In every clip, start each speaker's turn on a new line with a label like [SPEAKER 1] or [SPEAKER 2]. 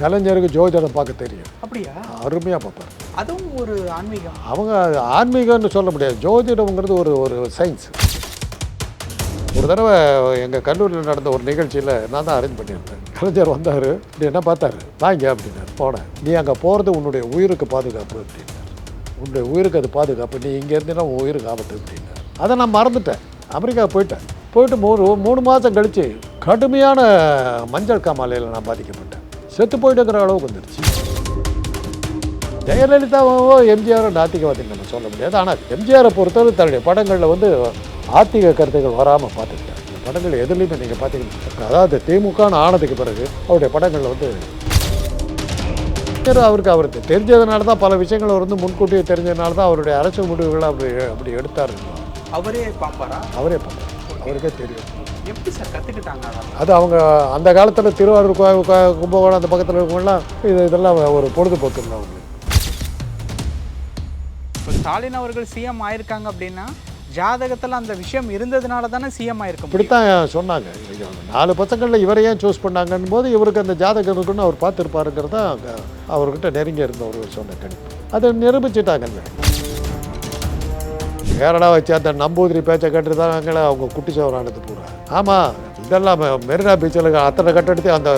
[SPEAKER 1] கலைஞருக்கு ஜோதிடம் பார்க்க தெரியும்.
[SPEAKER 2] அப்படியா?
[SPEAKER 1] அருமையாக பார்ப்பார்.
[SPEAKER 2] அதுவும் ஒரு ஆன்மீகம்.
[SPEAKER 1] அவங்க ஆன்மீகம்னு சொல்ல முடியாது. ஜோதிடம்ங்கிறது ஒரு ஒரு சயின்ஸ் ஒரு தடவை எங்கள் கல்லூரியில் நடந்த ஒரு நிகழ்ச்சியில் நான் தான் அரேஞ்ச் பண்ணியிருந்தேன். கலைஞர் வந்தார். இப்படி என்ன பார்த்தாரு? வாங்க அப்படின்னாரு. போனேன் நீ அங்கே போகிறது உன்னுடைய உயிருக்கு பாதுகாப்பு அப்படின்னாரு. உன்னுடைய உயிருக்கு அது பாதுகாப்பு. நீ இங்கே இருந்தீங்கன்னா உன் உயிருக்கு ஆபத்து அப்படின்னாரு. அதை நான் மறந்துட்டேன். அமெரிக்கா போயிட்டேன். போயிட்டு மூணு மூணு மாதம் கழித்து கடுமையான மஞ்சள் காமாலையில் நான் பாதிக்கப்பட்டேன். செத்து போயிட்டுங்கிற அளவுக்கு வந்துடுச்சு ஜெயலலிதாவோ எம்ஜிஆரோ நாத்திகவாதின்னு நம்ம சொல்ல முடியாது. ஆனால் எம்ஜிஆரை பொறுத்தவரை தன்னுடைய படங்களில் வந்து ஆத்திக கருத்துக்கள் வராமல் பார்த்துக்கிட்டார். இந்த படங்கள் எதுலேயுமே நீங்கள் பார்த்தீங்கன்னா அதாவது திமுகன்னு ஆனதுக்கு பிறகு அவருடைய படங்களில் வந்து அவருக்கு அவருக்கு தெரிஞ்சதுனால தான் பல விஷயங்கள் அவர் வந்து முன்கூட்டியே தெரிஞ்சதுனால தான் அவருடைய அரசியல் முடிவுகளை அப்படி அப்படி எடுத்தார்.
[SPEAKER 2] அவரே பாப்பாரா?
[SPEAKER 1] அவரே பண்ணார் அவருக்கே தெரியும்.
[SPEAKER 2] எப்படி சார் கத்துக்கிட்டாங்க அதெல்லாம்?
[SPEAKER 1] அது அவங்க அந்த காலத்தில் திருவாரூர் கும்பகோணம் அந்த பக்கத்தில் இருக்கவங்கலாம் இது இதெல்லாம் ஒரு பொழுதுபோக்கு இல்லை அவங்களுக்கு.
[SPEAKER 2] இப்போ ஸ்டாலின் அவர்கள் சிஎம் ஆயிருக்காங்க அப்படின்னா ஜாதகத்தில் அந்த விஷயம் இருந்ததுனால தானே சிஎம் ஆயிருக்க முடியும்.
[SPEAKER 1] இப்படித்தான் சொன்னாங்க. நாலு பசங்களில் இவரை ஏன் சூஸ் பண்ணாங்கன்னு போது இவருக்கு அந்த ஜாதகம் இருக்குன்னு அவர் பார்த்துருப்பாருங்கிறது தான் அவர்கிட்ட நெருங்கி இருந்தவர் சொன்ன கணிப்பு. அதை நிரூபிச்சிட்டாங்கல்ல. கேரளா வச்சு அந்த நம்பூதிரி பேச்சை கட்டு தான் அவங்க குட்டி சவரானது பூரா. ஆமாம் இதெல்லாம் மெரினா பீச்சில் அத்தனை கட்டெடுத்து அந்த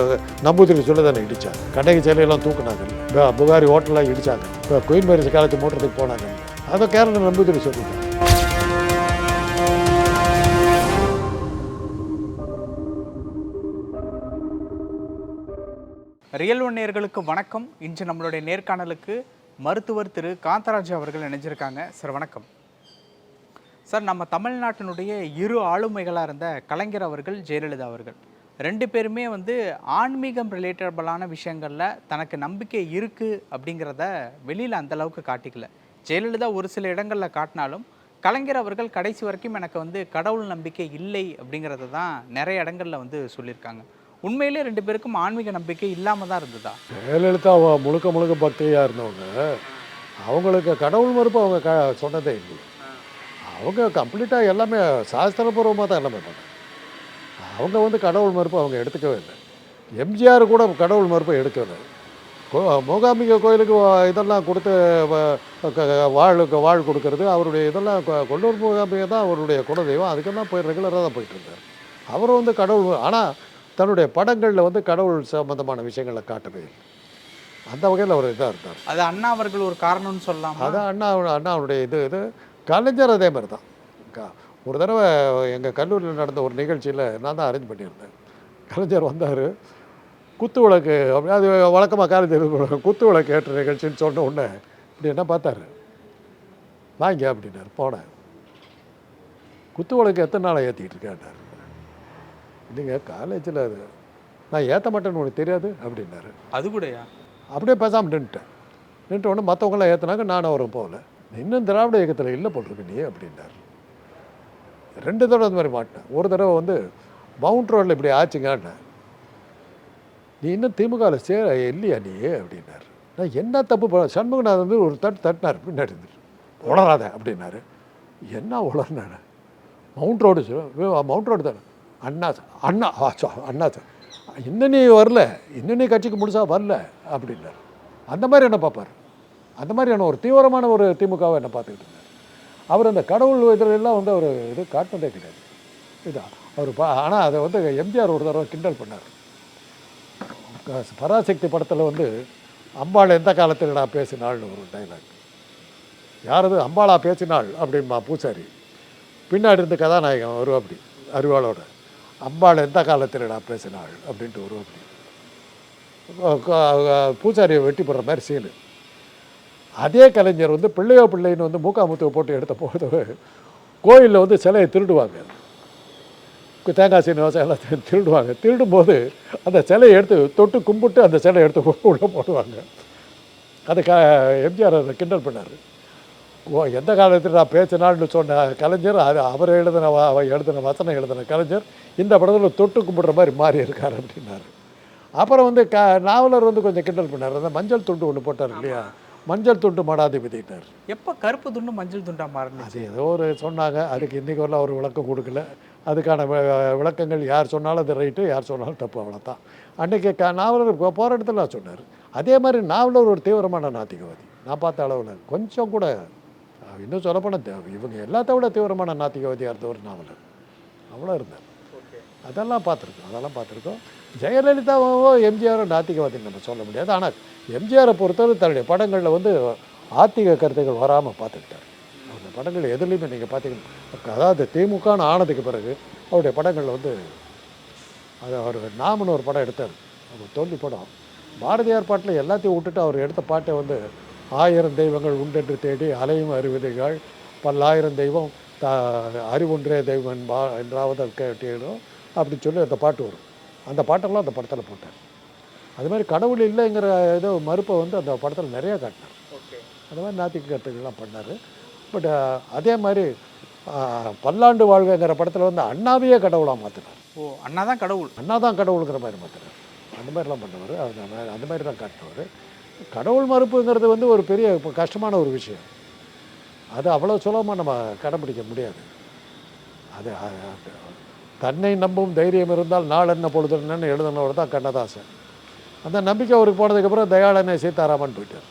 [SPEAKER 1] நம்பூதிரி சொல்லி தானே இடித்தாங்க கண்ணகி சிலையெல்லாம் தூக்குனாங்க. இப்போ புகாரி ஹோட்டலாக இடித்தாங்க இப்போ குயின் மேரிஸ் காலேஜ் மூட்டுறதுக்கு போனாங்க. அதை கேரளா நம்பூதிரி சொல்லிட்டாங்க
[SPEAKER 2] ரியல் ஒன் நேர்களுக்கு வணக்கம். இன்று நம்மளுடைய நேர்காணலுக்கு மருத்துவர் திரு காந்தராஜ் அவர்கள் இணைஞ்சிருக்காங்க. சார் வணக்கம். சார் நம்ம தமிழ்நாட்டினுடைய இரு ஆளுமைகளாக இருந்த கலைஞர் அவர்கள் ஜெயலலிதா அவர்கள். ரெண்டு பேருமே வந்து ஆன்மீகம் ரிலேட்டபிளான விஷயங்களில் தனக்கு நம்பிக்கை இருக்குது அப்படிங்கிறத வெளியில் அந்தளவுக்கு காட்டிக்கல. ஜெயலலிதா ஒரு சில இடங்களில் காட்டினாலும் கலைஞர் அவர்கள் கடைசி வரைக்கும் எனக்கு வந்து கடவுள் நம்பிக்கை இல்லை அப்படிங்கிறத தான் நிறைய இடங்களில் வந்து சொல்லியிருக்காங்க. உண்மையிலே ரெண்டு பேருக்கும் ஆன்மீக நம்பிக்கை இல்லாமல் தான் இருந்ததா?
[SPEAKER 1] ஜெயலலிதா முழுக்க முழுக்க பக்தியாக இருந்தவங்க. அவங்களுக்கு கடவுள் மறுப்பு அவங்க க சொன்னதே இல்லை அவங்க கம்ப்ளீட்டாக எல்லாமே சாஸ்திரபூர்வமாக தான் எல்லாமே பண்ணாங்க. அவங்க வந்து கடவுள் மறுப்பு அவங்க எடுத்துக்கவே இல்லை. எம்ஜிஆர் கூட கடவுள் மறுப்பை எடுக்கலை. கோ மூகாம்பிகை கோயிலுக்கு இதெல்லாம் கொடுத்து வ- க- வாழ் வாழ் கொடுக்கறது அவருடைய இதெல்லாம் கொ- கொல்லூர் மூகாம்பிகை தான் அவருடைய குலதெய்வம் அதுக்கெல்லாம் போய் ரெகுலராக தான் போயிட்டு இருந்தார். அவர் வந்து கடவுள் ஆனால் தன்னுடைய படங்களில் வந்து கடவுள் சம்பந்தமான விஷயங்களை காட்டவே இல்லை. அந்த வகையில் அவர் இதாக இருந்தார்.
[SPEAKER 2] அது அண்ணா அவர்கள் ஒரு காரணம்னு சொல்லலாம்?
[SPEAKER 1] அதான் அண்ணா அண்ணாவுடைய இது இது கலைஞர் அதே மாதிரி தான். க- ஒரு தடவை எங்கள் கல்லூரியில் நடந்த ஒரு நிகழ்ச்சியில் நான் தான் அரேஞ்ச் பண்ணியிருந்தேன். கலைஞர் வந்தார் குத்து விளக்கு அப்படி அது வழக்கமாக பண்ணுவாங்க. குத்து விளக்கு ஏற்ற நிகழ்ச்சின்னு சொன்ன உடனே இப்படி என்ன பார்த்தாரு? வாங்க அப்படின்னாரு போனேன். குத்து விளக்கு எத்தனை நாளாக ஏற்றிக்கிட்டு இருக்கேன்னாரு இல்லைங்க காலேஜில் அது நான் ஏற்ற மாட்டேன்னு உனக்கு தெரியாது? அப்படின்னாரு.
[SPEAKER 2] அது கூடயா?
[SPEAKER 1] அப்படியே பேசாமல் நின்றுட்டேன் நின்றுட்ட உடனே மற்றவங்களாம் ஏற்றுனாங்க நானும் அவரும் போகல. இன்னும் திராவிட இயக்கத்தில் இல்லை போட்டிருக்கு நீ அப்படின்னார் ரெண்டு தடவை அந்த மாதிரி மாட்டினேன் ஒரு தடவை வந்து மவுண்ட் ரோட்டில் இப்படி ஆச்சுங்கன்னேன் நீ இன்னும் திமுகவில் சே இல்லையா நீ? அப்படின்னாரு. நான் என்ன தப்பு பண்ண சண்முகநாதன் வந்து ஒரு தட்டு தட்டினார் பின்னாடி இருந்துட்டு. உளராத அப்படின்னாரு. என்ன உளர்னாரு மவுண்ட் ரோடு மவுண்ட் ரோடு தானே. அண்ணா அண்ணா ஆ, அண்ணா சார் இன்னும் நீ வரல. இன்னும் நீ கட்சிக்கு முடிச்சா வரல அப்படின்னாரு. அந்த மாதிரி என்ன பார்ப்பார் அந்த மாதிரியான ஒரு தீவிரமான ஒரு திமுகவை என்ன பார்த்துக்கிட்டு இருந்தார். அவர் அந்த கடவுள் இதழெல்லாம் வந்து அவர் இது காட்டினதே கிடையாது. இதா அவர் பா ஆனால் அதை வந்து எம்ஜிஆர் ஒரு தடவை கிண்டல் பண்ணார். பராசக்தி படத்தில் வந்து அம்பாள் எந்த காலத்தில் நான் பேசினாள்னு ஒரு டைலாக் யாரது? அம்பாளா பேசினாள் அப்படின்மா பூசாரி. பின்னாடி இருந்து கதாநாயகன் வருவாப்படி அறிவாளோட அம்பாள் எந்த காலத்தில் நான் பேசினாள் அப்படின்ட்டு வருவாப்படி அப்படி பூசாரியை வெட்டி போடுற மாதிரி சீனு அதே கலைஞர் வந்து பிள்ளையோ பிள்ளைன்னு வந்து மூக்காமுத்துவை போட்டு எடுத்த போது கோயிலில் வந்து சிலையை திருடுவாங்க. தேங்காய் சீனிவாசம் எல்லாத்தையும் திருடுவாங்க. திருடும்போது அந்த சிலையை எடுத்து தொட்டு கும்பிட்டு அந்த சிலையை எடுத்து உள்ளே போடுவாங்க. அது க எம்ஜிஆர் அதை கிண்டல் பண்ணார். ஓ எந்த காலத்தில் நான் பேசினான்னு சொன்ன கலைஞர் அது அவர் எழுதின வ- எழுதின வசனம் எழுதின கலைஞர் இந்த படத்தில் தொட்டு கும்பிட்ற மாதிரி மாறி இருக்கார் அப்படின்னாரு. அப்புறம் வந்து க நாவலர் வந்து கொஞ்சம் கிண்டல் பண்ணார். அந்த மஞ்சள் துண்டு ஒன்று போட்டார் இல்லையா? மஞ்சள் துண்டு மடாதிபதினார்
[SPEAKER 2] எப்போ கருப்பு துண்டு மஞ்சள் துண்டா மாறினுச்சு
[SPEAKER 1] அது ஏதோ ஒரு சொன்னாங்க. அதுக்கு இன்றைக்கி வரல அவர் விளக்கம் கொடுக்கல. அதுக்கான விளக்கங்கள் யார் சொன்னாலும் அது ரைட்டு யார் சொன்னாலும் தப்பு அவ்வளோதான் அன்றைக்கி க நாவலர் போ- போகிற இடத்துல சொன்னார். அதே மாதிரி நாவலர் ஒரு தீவிரமான நாத்திகவாதி. நான் பார்த்த அளவில் கொஞ்சம் கூட இன்னும் சொல்லப்போனால் இவங்க எல்லாத்த விட தீவிரமான நாத்திகவாதியாக இருந்த ஒரு நாவலர். அவ்வளோ இருந்தார். அதெல்லாம் பார்த்துருக்கோம் அதெல்லாம் பார்த்துருக்கோம். ஜெயலலிதாவோ எம்ஜிஆரோ நாத்திகவாதின்னு நம்ம சொல்ல முடியாது. ஆனால் எம்ஜிஆரை பொறுத்தவரை தன்னுடைய படங்களில் வந்து ஆத்திக கருத்துக்கள் வராமல் பார்த்துக்கிட்டார். அந்த படங்கள் எதுலேயுமே நீங்கள் பார்த்தீங்கன்னா அதாவது திமுகன்னு ஆனதுக்கு பிறகு அவருடைய படங்களில் வந்து அது அவர் நாமன்னு ஒரு படம் எடுத்தார். அவர் தோல்வி படம். பாரதியார் பாட்டில் எல்லாத்தையும் விட்டுட்டு அவர் எடுத்த பாட்டை வந்து ஆயிரம் தெய்வங்கள் உண்டென்று தேடி அலையும் அறிவிதைகள் பல்லாயிரம் தெய்வம் த அறிவுன்றே தெய்வம் என்பா என்றாவது கேட்டீடும் அப்படின்னு சொல்லி அந்த பாட்டு வரும். அந்த பாட்டெல்லாம் அந்த படத்தில் போட்டார். அது மாதிரி கடவுள் இல்லைங்கிற ஏதோ மறுப்பை வந்து அந்த படத்தில் நிறையா காட்டினார்.
[SPEAKER 2] ஓகே.
[SPEAKER 1] அந்த மாதிரி நாத்திக கருத்துக்கள்லாம் பண்ணார். பட் அதே மாதிரி பல்லாண்டு வாழ்கைங்கிற படத்தில் வந்து அண்ணாவையே கடவுளாக மாற்றினார்
[SPEAKER 2] ஓ அண்ணா தான் கடவுள்.
[SPEAKER 1] அண்ணா தான் கடவுளுங்கிற மாதிரி மாற்றினார் அந்த மாதிரிலாம் பண்ணவர். அந்த மாதிரி அந்த மாதிரி தான் காட்டினவர். கடவுள் மறுப்புங்கிறது வந்து ஒரு பெரிய கஷ்டமான ஒரு விஷயம். அது அவ்வளோ சுலபமாக நம்ம கடைப்பிடிக்க முடியாது. அது அது- தன்னை நம்பும் தைரியம் இருந்தால் நாள் என்ன பொழுது என்னன்னு எழுதினவர் தான் கண்ணதாசன். அந்த நம்பிக்கை அவருக்கு போனதுக்கப்புறம் தயாளனை சீதாராமன் போயிட்டார்.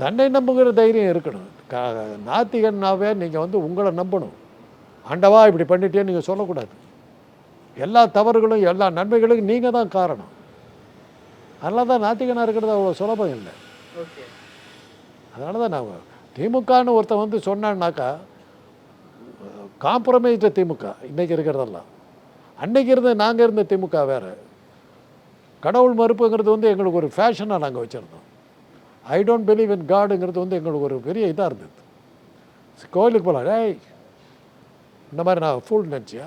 [SPEAKER 1] தன்னை நம்புகிற தைரியம் இருக்கணும். க நாத்திகன்னாவே நீங்கள் வந்து உங்களை நம்பணும். ஆண்டவா இப்படி பண்ணிட்டேன்னு நீங்கள் சொல்லக்கூடாது. எல்லா தவறுகளும் எல்லா நன்மைகளுக்கும் நீங்கள் தான் காரணம். அதனால தான் நாத்திகனாக இருக்கிறது அவ்வளோ சுலபம் இல்லை. அதனால தான் நான் திமுகன்னு ஒருத்தன் வந்து சொன்னான்னாக்கா காம்ப்ரமைஸ்டு திமுக. இன்றைக்கி இருக்கிறதெல்லாம். அன்னைக்கு இருந்த நாங்கள் இருந்த திமுக வேறு. கடவுள் மறுப்புங்கிறது வந்து எங்களுக்கு ஒரு ஃபேஷனாக நாங்கள் வச்சுருந்தோம். ஐ டோன்ட் பிலீவ் இன் காடுங்கிறது வந்து எங்களுக்கு ஒரு பெரிய இதாக இருந்தது. கோயிலுக்கு போகலாம் டேய் இந்த மாதிரி நான் ஃபுல் நினச்சியா?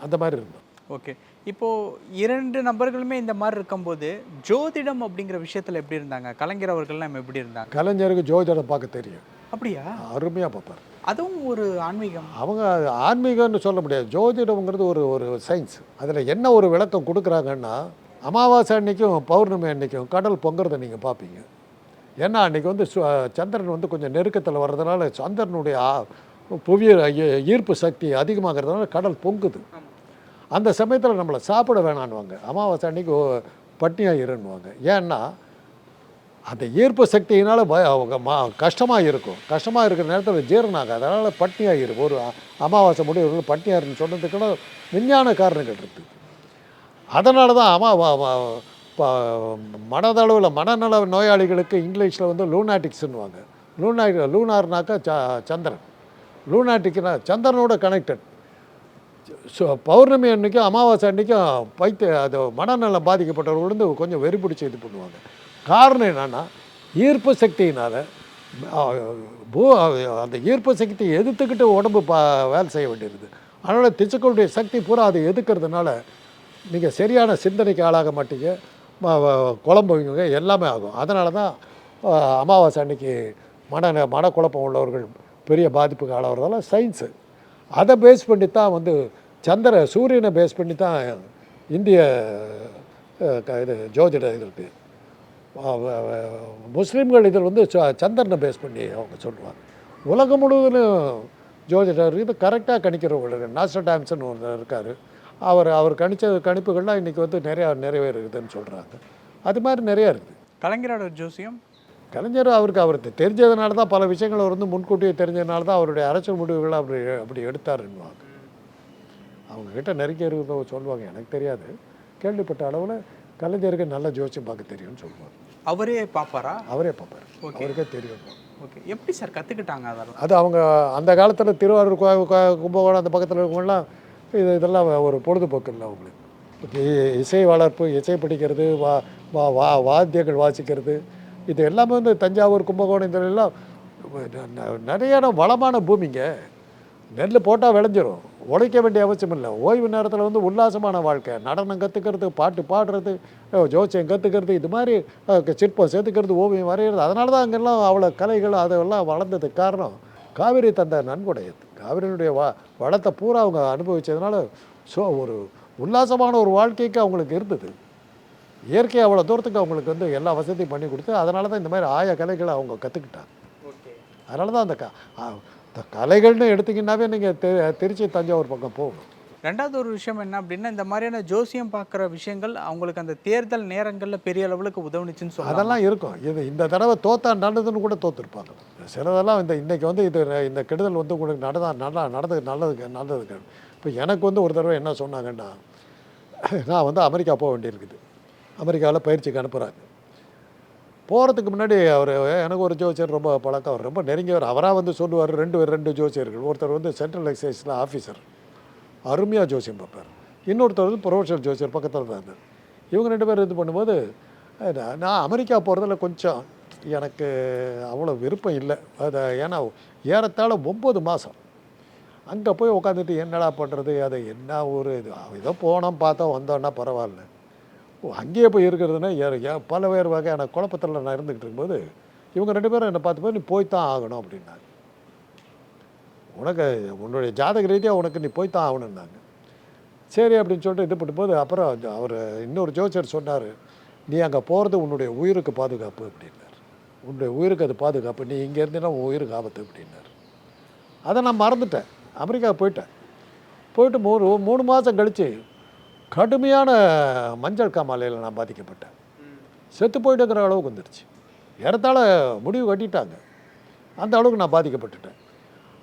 [SPEAKER 1] அந்த மாதிரி இருந்தோம்.
[SPEAKER 2] ஓகே. இப்போ இரண்டு நபர்களுமே இந்த மாதிரி இருக்கும்போது ஜோதிடம் அப்படிங்கிற விஷயத்துல எப்படி இருந்தாங்க? கலைஞர் அவர்கள்லாம் எப்படி இருந்தாங்க?
[SPEAKER 1] கலைஞருக்கு ஜோதிடம் பார்க்க தெரியும்.
[SPEAKER 2] அப்படியா?
[SPEAKER 1] அருமையாக பார்ப்பார்.
[SPEAKER 2] அதுவும் ஒரு ஆன்மீகம்.
[SPEAKER 1] அவங்க ஆன்மீகம்னு சொல்ல முடியாது. ஜோதிடம்ங்கிறது ஒரு ஒரு சயின்ஸ் அதில் என்ன ஒரு விளக்கம் கொடுக்குறாங்கன்னா அமாவாசை அன்னைக்கும் பௌர்ணமி அன்னைக்கும் கடல் பொங்குறதை நீங்கள் பார்ப்பீங்க. ஏன்னா அன்னைக்கு வந்து சு- சந்திரன் வந்து கொஞ்சம் நெருக்கத்தில் வர்றதுனால சந்திரனுடைய புவிய ஈர்ப்பு சக்தி அதிகமாகிறதுனால கடல் பொங்குது. அந்த சமயத்தில் நம்மளை சாப்பிட வேணான்னுவாங்க. அமாவாசை அன்னைக்கு ஓ- இருன்னுவாங்க. ஏன்னா அந்த ஈர்ப்பு சக்தியினால் பய அவங்க மா கஷ்டமாக இருக்கும். கஷ்டமாக இருக்கிற நேரத்தில் ஜீரணம் ஆகாது அதனால் பட்னியாக இருக்கும் ஒரு அமாவாசை முடிவு பட்னியாருன்னு சொன்னதுக்குள்ள விஞ்ஞான காரணங்கள் இருக்குது அதனால தான் அமா ப- மனதளவில் மனநல நோயாளிகளுக்கு இங்கிலீஷில் வந்து லூனாட்டிக்ஸ்னுவாங்க லூனா லூனார்னாக்கா ச சந்திரன். லூனாட்டிக்னா சந்திரனோட கனெக்டட் ஸோ பௌர்ணமி அன்னைக்கும் அமாவாசை அன்றைக்கும் பைத்திய அது மனநலம் பாதிக்கப்பட்டவர்கள் வந்து கொஞ்சம் வெறி பிடிச்சி இது பண்ணுவாங்க. காரணம் என்னென்னா ஈர்ப்பு சக்தியினால் பூ அந்த ஈர்ப்பு சக்தியை எதிர்த்துக்கிட்டு உடம்பு பா வேலை செய்ய வேண்டியிருது அதனால் திசுக்களுடைய சக்தி பூரா அதை எதுக்கிறதுனால நீங்கள் சரியான சிந்தனைக்கு ஆளாக மாட்டீங்க. ம- குழம்புவீங்க எல்லாமே ஆகும். அதனால தான் அமாவாசை அன்னைக்கு மன மனக்குழப்பம் உள்ளவர்கள் பெரிய பாதிப்புக்கு ஆளாகிறதால சயின்ஸு அதை பேஸ் பண்ணி தான் வந்து சந்திர சூரியனை பேஸ் பண்ணி தான் இந்திய க- இது ஜோதிட இது இருக்குது முஸ்லீம்கள் இதில் வந்து சந்திரனை பேஸ் பண்ணி அவங்க சொல்லுவாங்க. உலகம் முழுவதிலும் ஜோதிடர் இது கரெக்டாக கணிக்கிறவங்க நாஸ்டர் டாம்சன் ஒருத்தர் இருக்கார். அவர் அவர் கணிச்ச கணிப்புகள்லாம் இன்றைக்கி வந்து நிறையா நிறைவேறுதுன்னு சொல்கிறாங்க அது மாதிரி நிறையா இருக்குது
[SPEAKER 2] கலைஞரோட ஜோசியம்?
[SPEAKER 1] கலைஞர் அவருக்கு அவருக்கு தெரிஞ்சதுனால தான் பல விஷயங்கள் அவர் வந்து முன்கூட்டியே தெரிஞ்சதுனால தான் அவருடைய அரசியல் முடிவுகளை அப்படி அப்படி எடுத்தாருன்னுவாங்க. அவங்க கிட்ட நெருக்கி இருக்கிறத சொல்லுவாங்க. எனக்கு தெரியாது. கேள்விப்பட்ட அளவில் கலைஞருக்கு நல்ல ஜோசியம் பார்க்க தெரியும்னு சொல்லுவாங்க.
[SPEAKER 2] அவரே பார்ப்பாரா
[SPEAKER 1] அவரே பார்ப்பார் அவருக்கே தெரியும்
[SPEAKER 2] ஓகே எப்படி சார் கத்துக்கிட்டாங்க அதெல்லாம்
[SPEAKER 1] அது அவங்க அந்த காலத்தில் திருவாரூர் கும்பகோணம் அந்த பக்கத்தில் இருக்கவங்கலாம் இது இதெல்லாம் ஒரு பொழுதுபோக்கு இல்லை அவங்களுக்கு இ- இசை வளர்ப்பு இசை படிக்கிறது வா வா வா வாத்தியங்கள் வாசிக்கிறது இது எல்லாமே வந்து தஞ்சாவூர் கும்பகோணம் இதுல எல்லாம் ந- ந- நிறைய வளமான பூமிங்க நெல் போட்டால் விளைஞ்சிரும். உழைக்க வேண்டிய அவசியம் இல்லை. ஓய்வு நேரத்தில் வந்து உல்லாசமான வாழ்க்கை. நடனம் கற்றுக்கிறது பாட்டு பாடுறது ஜோசியம் கற்றுக்கிறது இது மாதிரி சிற்பம் செதுக்கிறது ஓவியம் வரைகிறது. அதனால தான் அங்கெல்லாம் அவ்வளோ கலைகள் அதெல்லாம் வளர்ந்ததுக்கு காரணம் காவிரி தந்த நன்கொடை அது காவிரியினுடைய வ வளத்தை பூரா அவங்க அனுபவிச்சதுனால ஸோ ஒரு உல்லாசமான ஒரு வாழ்க்கைக்கு அவங்களுக்கு இருந்தது. இயற்கை அவ்வளோ தூரத்துக்கு அவங்களுக்கு வந்து எல்லா வசதியும் பண்ணி கொடுத்து அதனால தான் இந்த மாதிரி ஆய கலைகளை அவங்க கற்றுக்கிட்டாங்க அதனால தான் அந்த க ஆ, த- கலைகள்னு எடுத்தீங்கன்னாவே நீங்கள் திருச்சி தஞ்சாவூர் பக்கம் போகணும்
[SPEAKER 2] ரெண்டாவது ஒரு விஷயம் என்ன அப்படின்னா இந்த மாதிரியான ஜோசியம் பார்க்குற விஷயங்கள் அவங்களுக்கு அந்த தேர்தல் நேரங்களில் பெரிய அளவுக்கு உதவுனுச்சுன்னு சொல்லலாம்.
[SPEAKER 1] அதெல்லாம் இருக்கும். இது இந்த தடவை தோத்தா நல்லதுன்னு கூட தோத்துருப்பாங்க. சிலதெல்லாம் இந்த இன்னைக்கு வந்து இது இந்த கெடுதல் வந்து உங்களுக்கு நடந்தா நல்லா நடந்தது நல்லதுக்கு நல்லதுக்கு. இப்போ எனக்கு வந்து ஒரு தடவை என்ன சொன்னாங்கன்னா நான் வந்து அமெரிக்கா போக வேண்டியிருக்குது. அமெரிக்காவில் பயிற்சிக்கு அனுப்புகிறாங்க போகிறதுக்கு முன்னாடி அவர் எனக்கு ஒரு ஜோசியர் ரொம்ப பழக்கம். அவர் ரொம்ப நெருங்கியவர். அவராக வந்து சொல்லுவார் ரெண்டு பேர் ரெண்டு ஜோசியர்கள். ஒருத்தர் வந்து சென்ட்ரல் எக்ஸைஸில் ஆஃபீஸர் அருமையாக ஜோசியம் பார்ப்பார். இன்னொருத்தர் வந்து ப்ரொஃபஷனல் ஜோசியர் பக்கத்தில் தான் இருந்தார். இவங்க ரெண்டு பேரும் இது பண்ணும்போது நான் அமெரிக்கா போகிறதுல கொஞ்சம் எனக்கு அவ்வளோ விருப்பம் இல்லை. அதை ஏன்னா ஏறத்தாழ ஒம்பது மாதம் அங்கே போய் உட்காந்துட்டு என்னடா பண்ணுறது அதை என்ன ஒரு இது? ஏதோ போனோம் பார்த்தோம் வந்தோன்னா பரவாயில்ல. அங்கேயே போய் இருக்கிறதுனா பல வேறு வகையான குழப்பத்தில் நான் இருந்துக்கிட்டு இருக்கும்போது இவங்க ரெண்டு பேரும் என்னை பார்த்து போய் நீ போய் தான் ஆகணும் அப்படின்னாங்க. உனக்கு உன்னுடைய ஜாதக ரீதியாக உனக்கு நீ போய் தான் ஆகணுன்னாங்க சரி அப்படின்னு சொல்லிட்டு இது பண்ணும்போது அப்புறம் அவர் இன்னொரு ஜோசியர் சொன்னார் நீ அங்கே போகிறது உன்னுடைய உயிருக்கு பாதுகாப்பு அப்படின்னார். உன்னுடைய உயிருக்கு அது பாதுகாப்பு நீ இங்கே இருந்தீங்கன்னா உன் உயிருக்கு ஆபத்து அப்படின்னார். அதை நான் மறந்துட்டேன். அமெரிக்கா போயிட்டேன். போயிட்டு மூணு மூணு மாதம் கழித்து கடுமையான மஞ்சள் காமாலையில் நான் பாதிக்கப்பட்டேன். செத்து போயிட்டுங்கிற அளவுக்கு வந்துடுச்சு ஏறத்தாழ முடிவு கட்டிட்டாங்க. அந்த அளவுக்கு நான் பாதிக்கப்பட்டுட்டேன்.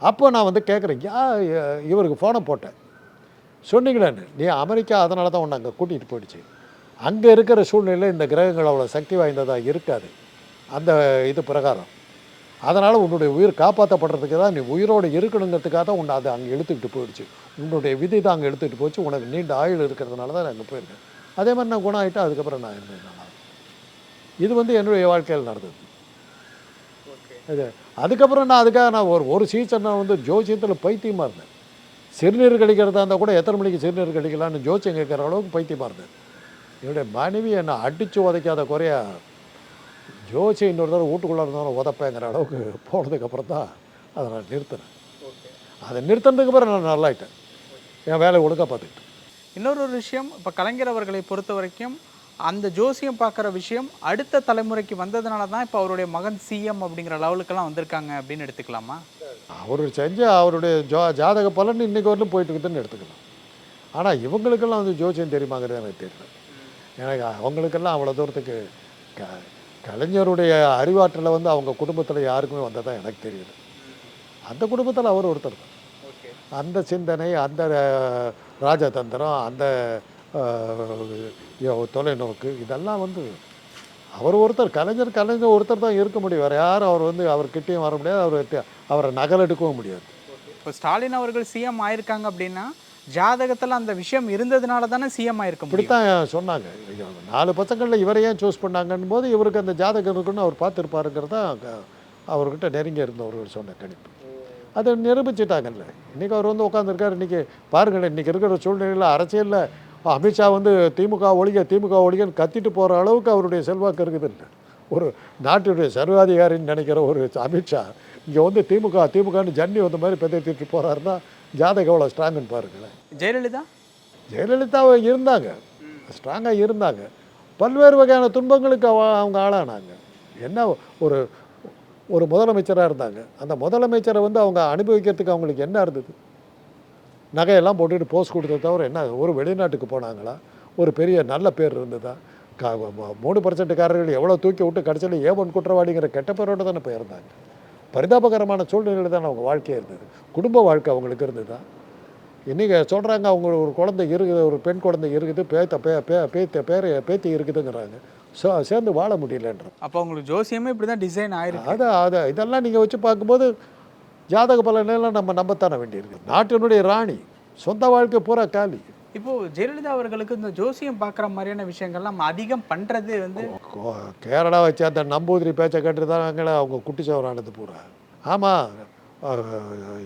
[SPEAKER 1] அப்போ நான் வந்து கேட்குறேன் யா இவருக்கு ஃபோனை போட்டேன். சொன்னீங்களேன்னு நீ அமெரிக்கா அதனால தான் உன்னை அங்கே கூட்டிகிட்டு போயிடுச்சு. அங்கே இருக்கிற சூழ்நிலையில் இந்த கிரகங்கள் அவ்வளோ சக்தி வாய்ந்ததாக இருக்காது. அந்த இது பிரகாரம். அதனால் உன்னுடைய உயிர் காப்பாற்றப்படுறதுக்கு தான் நீ உயிரோடு இருக்கணுங்கிறதுக்காக தான் உன்னை அதை அங்கே இழுத்துக்கிட்டு போயிடுச்சு. உன்னுடைய விதி தான் அங்கே எடுத்துகிட்டு போச்சு. உனக்கு நீண்ட ஆயுள் இருக்கிறதுனால தான் நான் அங்கே போயிருக்கேன். அதே மாதிரி நான் குணம் ஆகிட்டு அதுக்கப்புறம் நான் இருந்தேன் இது வந்து என்னுடைய வாழ்க்கையில் நடந்தது. இது அதுக்கப்புறம் நான் அதுக்காக நான் ஒரு ஒரு சீசன் நான் வந்து ஜோசியத்தில் பைத்தியமாக இருந்தேன். சிறுநீர் கழிக்கிறதா இருந்தால் கூட எத்தனை மணிக்கு சிறுநீர் கழிக்கலாம்னு ஜோசியம் கேட்குற அளவுக்கு பைத்தியமாக இருந்தேன். என்னுடைய மனைவி என்னை அடித்து உதைக்காத குறையா ஜோசியம் இன்னொரு தடவை வீட்டுக்குள்ளே இருந்தாலும் உதப்பேங்கிற அளவுக்கு போனதுக்கப்புறம் தான் அதை நான் நிறுத்தினேன். அதை நிறுத்தினதுக்கு அப்புறம் நான் நல்லாயிட்டேன். என் வேலையை ஒழுங்காக பார்த்துக்கிட்டேன்.
[SPEAKER 2] இன்னொரு ஒரு விஷயம் இப்போ கலைஞர் அவர்களை பொறுத்த வரைக்கும் அந்த ஜோசியம் பார்க்குற விஷயம் அடுத்த தலைமுறைக்கு வந்ததுனால தான் இப்போ அவருடைய மகன் சிஎம் அப்படிங்கிற லெவலுக்கெல்லாம் வந்திருக்காங்க அப்படின்னு எடுத்துக்கலாமா?
[SPEAKER 1] அவர் செஞ்ச அவருடைய ஜோ ஜாதக பலன் இன்னைக்கு வரலும் போயிட்டு இருக்குதுன்னு எடுத்துக்கலாம். ஆனால் இவங்களுக்கெல்லாம் வந்து ஜோசியம் தெரியுமாங்கிறது எனக்கு தெரியல. எனக்கு அவங்களுக்கெல்லாம் அவ்வளோ தூரத்துக்கு கலைஞருடைய அறிவாற்றலை வந்து அவங்க குடும்பத்தில் யாருக்குமே வந்ததா எனக்கு தெரியல அந்த குடும்பத்தில் அவர் ஒருத்தர் தான். அந்த சிந்தனை அந்த ராஜதந்திரம் அந்த தொலைநோக்கு இதெல்லாம் வந்து அவர் ஒருத்தர் கலைஞர் கலைஞர் ஒருத்தர் தான் இருக்க முடியும். வேறு யாரும் அவர் வந்து அவர் கிட்டேயும் வர முடியாது. அவர் அவரை நகலெடுக்கவும் முடியாது.
[SPEAKER 2] இப்போ ஸ்டாலின் அவர்கள் சிஎம் ஆயிருக்காங்க அப்படின்னா ஜாதகத்தில் அந்த விஷயம் இருந்ததுனால தானே சிஎம் ஆயிருக்கும் இப்படி
[SPEAKER 1] இப்படித்தான் சொன்னாங்க. நாலு பசங்களில் இவரை ஏன் சூஸ் பண்ணாங்கன்னு போது இவருக்கு அந்த ஜாதகம் இருக்குன்னு அவர் பார்த்துருப்பாருங்கிறது தான் அவர்கிட்ட நெருங்கி இருந்தவர்கள் சொன்ன கணிப்பு. அதை நிரூபிச்சிட்டாங்கல்ல. இன்றைக்கி அவர் வந்து உட்காந்துருக்காரு இன்றைக்கி பாருங்கள் இன்றைக்கி இருக்கிற சூழ்நிலையில் அரசியலில் அமித்ஷா வந்து திமுக ஒழிக திமுக ஒழிகன்னு கத்திட்டு போகிற அளவுக்கு அவருடைய செல்வாக்கு இருக்குது இல்லை. ஒரு நாட்டுடைய சர்வாதிகாரின்னு நினைக்கிற ஒரு அமித்ஷா இங்கே வந்து திமுக திமுகன்னு ஜன்னி வந்த மாதிரி பெதைத்திட்டு போகிறாருன்னா ஜாதகம் எவ்வளோ ஸ்ட்ராங்குன்னு பாருங்களேன்.
[SPEAKER 2] ஜெயலலிதா?
[SPEAKER 1] ஜெயலலிதா இருந்தாங்க. ஸ்ட்ராங்காக இருந்தாங்க. பல்வேறு வகையான துன்பங்களுக்கு அவ அவங்க ஆளானாங்க. என்ன ஒரு ஒரு முதலமைச்சராக இருந்தாங்க. அந்த முதலமைச்சரை வந்து அவங்க அனுபவிக்கிறதுக்கு அவங்களுக்கு என்ன இருந்தது? நகையெல்லாம் போட்டுட்டு போஸ்ட் கொடுத்தத தவிர என்ன ஒரு வெளிநாட்டுக்கு போனாங்களா? ஒரு பெரிய நல்ல பேர் இருந்ததா? கா மூணு பர்சன்ட்டுக்காரர்கள் எவ்வளோ தூக்கி விட்டு கடைசியில் ஏவன் குற்றவாளிங்கிற கெட்ட பேரோடு தானே போயிருந்தாங்க. பரிதாபகரமான சூழ்நிலையில் தான் அவங்க வாழ்க்கையே இருந்தது. குடும்ப வாழ்க்கை அவங்களுக்கு இருந்ததா? இன்றைக்கி சொல்கிறாங்க அவங்க ஒரு குழந்தை இருக்குது ஒரு பெண் குழந்தை இருக்குது பேத்த பே பே பேத்த பேர பேத்தி இருக்குதுங்கிறாங்க. ஸோ சேர்ந்து வாழ முடியலன்ற.
[SPEAKER 2] அப்போ உங்களுக்கு ஜோசியமே இப்படி தான் டிசைன் ஆயிருக்கு.
[SPEAKER 1] அதை அதை இதெல்லாம் நீங்கள் வச்சு பார்க்கும்போது ஜாதக பலனெல்லாம் நம்ம நம்பத்தானே வேண்டியிருக்கு. நாட்டினுடைய ராணி சொந்த வாழ்க்கை பூரா காலி.
[SPEAKER 2] இப்போது ஜெயலலிதா அவர்களுக்கு இந்த ஜோசியம் பார்க்குற மாதிரியான விஷயங்கள்லாம் நம்ம அதிகம் பண்ணுறது வந்து
[SPEAKER 1] கோ- கேரளா வச்சு அந்த நம்பூதிரி பேச்சை கேட்டு தாங்களே அவங்க குட்டிச்சவரானது பூரா ஆமாம்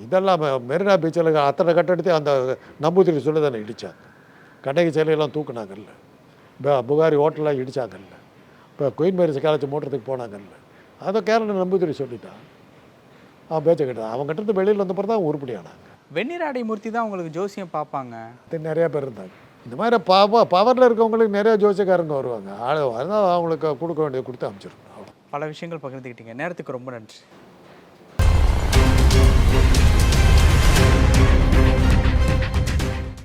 [SPEAKER 1] இதெல்லாம் மெரினா பீச்சில் அத்தனை கட்டடத்தை அந்த நம்பூதிரி சொல்லி தானே இடித்தாங்க கண்ணகி சிலையெல்லாம் தூக்குனாங்கல்ல. இப்போ புகாரி ஹோட்டல்லாம் இடித்தாங்கல்ல இப்போ குயின் மேரிஸ் காலேஜ் மூட்டுறதுக்கு போனாங்கல்ல. அதை கேரளா நம்பூதிரி சொல்லிட்டான். அவன் பேச்சை கேட்டான். அவங்க கிட்ட வெளியில் வந்தப்பறம் தான் உருப்படியானாங்க
[SPEAKER 2] வெண்ணிராடை மூர்த்தி தான் உங்களுக்கு ஜோசியம் பார்ப்பாங்க.
[SPEAKER 1] நிறையா பேர் இருந்தாங்க. இந்த மாதிரி பவ பவரில் இருக்கவங்களுக்கு நிறைய ஜோசியக்காரங்க வருவாங்க. ஆள் வந்தால் அவங்களுக்கு கொடுக்க வேண்டியது கொடுத்து அமைச்சிருக்கணும்
[SPEAKER 2] பல விஷயங்கள் பகிர்ந்துக்கிட்டீங்க நேரத்துக்கு ரொம்ப நன்றி.